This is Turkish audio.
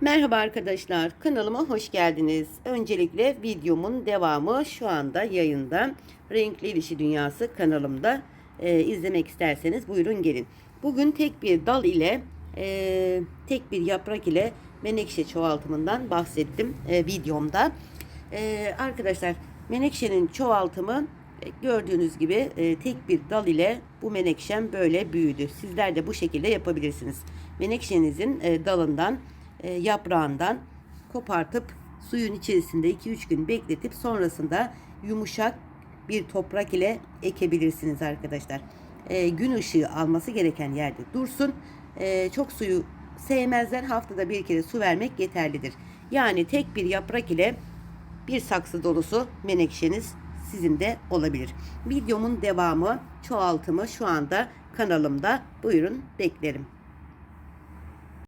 Merhaba arkadaşlar, kanalıma hoş geldiniz. Öncelikle videomun devamı şu anda yayında. Renkli İlişi Dünyası kanalımda e, izlemek isterseniz buyurun gelin. Bugün tek bir dal ile, e, tek bir yaprak ile menekşe çoğaltımından bahsettim e, videomda. E, arkadaşlar, menekşenin çoğaltımı e, gördüğünüz gibi e, tek bir dal ile bu menekşem böyle büyüdü. Sizler de bu şekilde yapabilirsiniz. Menekşenizin e, dalından yaprağından kopartıp suyun içerisinde 2-3 gün bekletip sonrasında yumuşak bir toprak ile ekebilirsiniz arkadaşlar. E, gün ışığı alması gereken yerde dursun. E, çok suyu sevmezler. Haftada bir kere su vermek yeterlidir. Yani tek bir yaprak ile bir saksı dolusu menekşeniz sizin de olabilir. Videomun devamı, çoğaltımı şu anda kanalımda. Buyurun beklerim.